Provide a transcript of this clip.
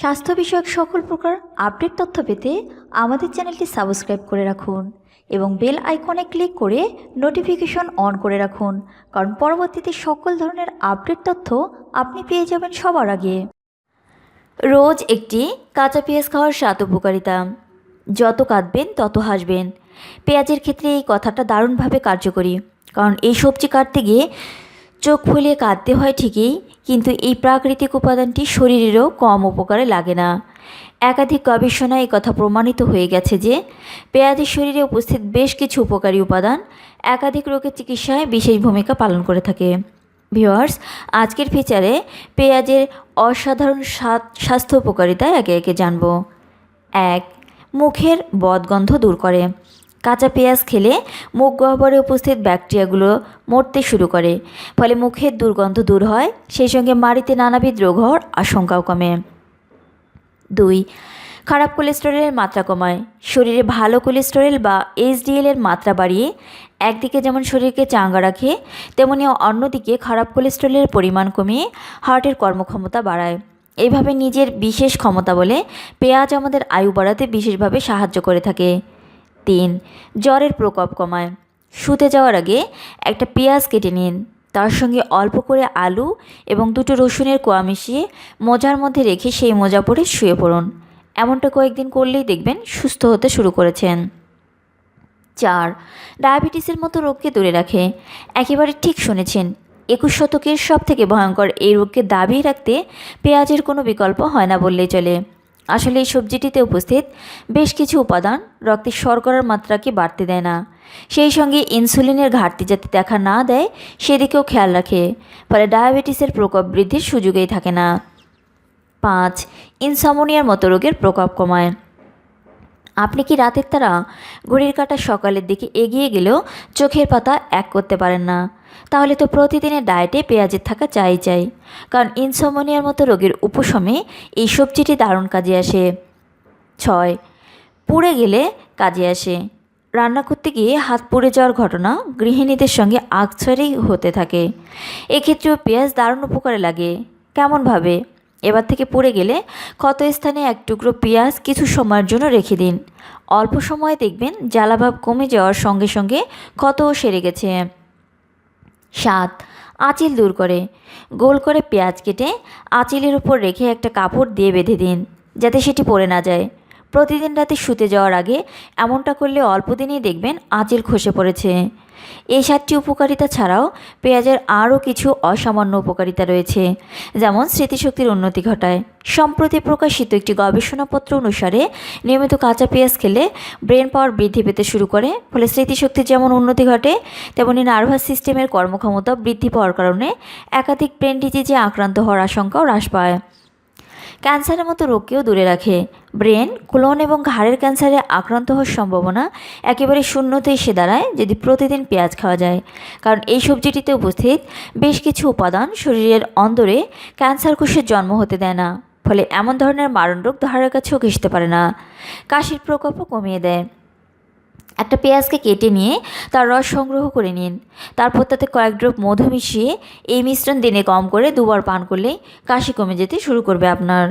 স্বাস্থ্য বিষয়ক সকল প্রকার আপডেট তথ্য পেতে আমাদের চ্যানেলটি সাবস্ক্রাইব করে রাখুন এবং বেল আইকনে ক্লিক করে নোটিফিকেশন অন করে রাখুন, কারণ পরবর্তীতে সকল ধরনের আপডেট তথ্য আপনি পেয়ে যাবেন সবার আগে। রোজ একটি কাঁচা পেঁয়াজ খাওয়ার স্বাদ উপকারিতা। যত কাঁদবেন, তত হাসবেন। পেঁয়াজের ক্ষেত্রে এই কথাটা দারুণভাবে কার্যকরী, কারণ এই সবজি কাটতে গিয়ে চোখ ফুলিয়ে কাঁদতে হয় ঠিকই কিন্তু এই প্রাকৃতিক উপাদানটি শরীরেরও কম উপকারে লাগে না। একাধিক গবেষণায় কথা প্রমাণিত হয়ে গেছে যে, পেঁয়াজের শরীরে উপস্থিত বেশ কিছু উপকারী উপাদান একাধিক রোগের চিকিৎসায় বিশেষ ভূমিকা পালন করে থাকে। ভিওয়ার্স আজকের ফিচারে পেঁয়াজের অসাধারণ স্বাস্থ্য উপকারিতা একে একে জানব। এক, মুখের বদগন্ধ দূর করে। কাঁচা পেঁয়াজ খেলে মুখ গহ্বরে উপস্থিত ব্যাকটেরিয়াগুলো মরতে শুরু করে, ফলে মুখের দুর্গন্ধ দূর হয়, সেই সঙ্গে মাড়িতে নানাবিধ রোগ হওয়ার আশঙ্কাও কমে। দুই, খারাপ কোলেস্টেরলের মাত্রা কমায়। শরীরে ভালো কোলেস্টেরল বা এইচডিএল এর মাত্রা বাড়িয়ে একদিকে যেমন শরীরকে চাঙ্গা রাখে, তেমনি অন্যদিকে খারাপ কোলেস্টেরলের পরিমাণ কমিয়ে হার্টের কর্মক্ষমতা বাড়ায়। এইভাবে নিজের বিশেষ ক্ষমতা বলে পেঁয়াজ আমাদের আয়ু বাড়াতে বিশেষভাবে সাহায্য করে থাকে। তিন। জ্বরের প্রকোপ কমায়। শুতে যাওয়ার আগে একটা পেঁয়াজ কেটে নিন। তার সঙ্গে অল্প করে আলু এবং দুটো রসুনের কোয়া মিশিয়ে মোজার মধ্যে রেখে সেই মোজা পরে শুয়ে পড়ুন। এমনটা কয়েকদিন করলেই দেখবেন সুস্থ হতে শুরু করেছেন। চার। ডায়াবেটিসের মতো রোগকে দূরে রাখে। একেবারে ঠিক শুনেছেন, একুশ শতকের সব থেকে ভয়ঙ্কর এই রোগকে দাবিয়ে রাখতে পেঁয়াজের কোনো বিকল্প হয় না বললেই চলে। আসলে এই সবজিটিতে উপস্থিত বেশ কিছু উপাদান রক্তের শর্করার মাত্রাকে বাড়তে দেয় না। সেই সঙ্গে ইনসুলিনের ঘাটতি যাতে দেখা না দেয়, সেদিকেও খেয়াল রাখে। ফলে ডায়াবেটিসের প্রকোপ বৃদ্ধির সুযোগেই থাকে না। পাঁচ, ইনসামোনিয়ার মতো রোগের প্রকোপ কমায়। আপনি কি রাতের তারা ঘড়ির কাঁটা সকালের দিকে এগিয়ে গেলেও চোখের পাতা এক করতে পারেন না? তাহলে তো প্রতিদিনের ডায়েটে পেঁয়াজের থাকা চাই চাই। কারণ ইনসমোনিয়ার মতো রোগের উপশমে এই সবজিটি দারুণ কাজে আসে। ছয়, পুড়ে গেলে কাজে আসে। রান্না করতে গিয়ে হাত পুড়ে যাওয়ার ঘটনা গৃহিণীদের সঙ্গে আগছাড়েই হতে থাকে। এক্ষেত্রেও পেঁয়াজ দারুণ উপকারে লাগে। কেমনভাবে এবার থেকে পুড়ে গেলে ক্ষত স্থানে এক টুকরো পেঁয়াজ কিছু সময়ের জন্য রেখে দিন। অল্প সময়ে দেখবেন জ্বালাভাব কমে যাওয়ার সঙ্গে সঙ্গে ক্ষতও সেরে গেছে। সাত, আঁচিল দূর করে। গোল করে পেঁয়াজ কেটে আঁচিলের উপর রেখে একটা কাপড় দিয়ে বেঁধে দিন, যাতে সেটি পড়ে না যায়। প্রতিদিন রাতে শুতে যাওয়ার আগে এমনটা করলে অল্প দিনেই দেখবেন আঁচিল খসে পড়েছে। এই সাতটি উপকারিতা ছাড়াও পেঁয়াজের আরও কিছু অসামান্য উপকারিতা রয়েছে, যেমন স্মৃতিশক্তির উন্নতি ঘটায়। সম্প্রতি প্রকাশিত একটি গবেষণাপত্র অনুসারে নিয়মিত কাঁচা পেঁয়াজ খেলে ব্রেন পাওয়ার বৃদ্ধি পেতে শুরু করে, ফলে স্মৃতিশক্তির যেমন উন্নতি ঘটে, তেমনি নার্ভাস সিস্টেমের কর্মক্ষমতা বৃদ্ধি পাওয়ার কারণে একাধিক ব্রেন ডিজিজে আক্রান্ত হওয়ার আশঙ্কাও হ্রাস পায়। ক্যান্সারের মতো রোগকেও দূরে রাখে। ব্রেন, ক্লোন এবং ঘাড়ের ক্যান্সারে আক্রান্ত হওয়ার সম্ভাবনা একেবারে শূন্যতে এসে দাঁড়ায় যদি প্রতিদিন পেঁয়াজ খাওয়া যায়। কারণ এই সবজিটিতে উপস্থিত বেশ কিছু উপাদান শরীরের অন্দরে ক্যান্সার কোষের জন্ম হতে দেয় না, ফলে এমন ধরনের মারণ রোগ ধারের কাছেও ঘেসতে পারে না। কাশির প্রকোপও কমিয়ে দেয়। একটা পেঁয়াজকে কেটে নিয়ে তার রস সংগ্রহ করে নিন। তারপর তাতে কয়েক ড্রপ মধু মিশিয়ে এই মিশ্রণ দিনে কম করে দুবার পান করলেই কাশি কমে যেতে শুরু করবে আপনার।